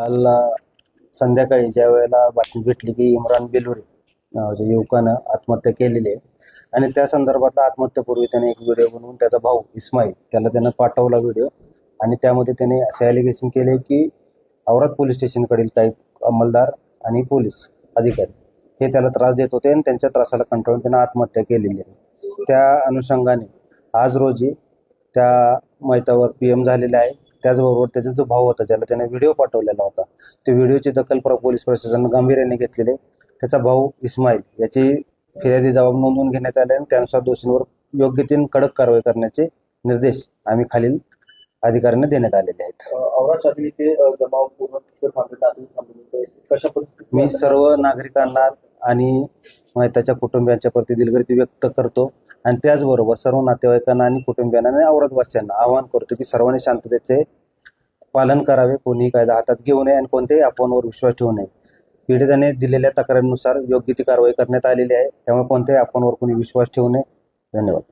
काल संध्याकाळी ज्या वेळेला बातमी भेटली की इम्रान बेलुरे नावाच्या युवकानं आत्महत्या केलेली आहे आणि त्या संदर्भातला आत्महत्येपूर्वी त्याने एक व्हिडिओ बनवून त्याचा भाऊ इस्माईल त्याला त्यानं पाठवला व्हिडिओ आणि त्यामध्ये त्याने असे ॲलिगेशन केले की औरत पोलीस स्टेशनकडील काही अंमलदार आणि पोलीस अधिकारी हे त्याला त्रास देत होते आणि त्यांच्या त्रासाला कंटाळून त्यानं आत्महत्या केलेली आहे. त्या अनुषंगाने आज रोजी त्या मैतावर पी एम झालेले आहे. त्याचबरोबर त्याचा जो भाऊ होता ज्याला त्याने व्हिडिओ पाठवलेला होता त्या व्हिडिओची दखल प्र पोलीस प्रशासनानं गांभीर्याने घेतलेली. त्याचा भाऊ इस्माईल याची फिर्यादी जबाब नोंदवून घेण्यात आले आणि त्यानुसार दोषींवर योग्य तीन कडक कारवाई करण्याचे निर्देश आम्ही खालील अधिकाऱ्यांना देण्यात आलेले आहेत. मी सर्व नागरिकांना आणि त्याच्या कुटुंबियांच्या प्रती दिलगिरी व्यक्त करतो. आणि त्याचबरोबर सर्व नातेवाईकांना आणि कुटुंबियांना आणि औरतवासियांना आवाहन करतो की सर्वांनी शांततेचे पालन करावे कोणीही कायदा हातात घेऊ नये आणि कोणत्याही अफवांवर विश्वास ठेवू नये. पीडिताने दिलेल्या तक्रारीनुसार योग्य ती कारवाई करण्यात आलेली आहे. त्यामुळे कोणत्याही अफवांवर कोणी विश्वास ठेवू नये. धन्यवाद.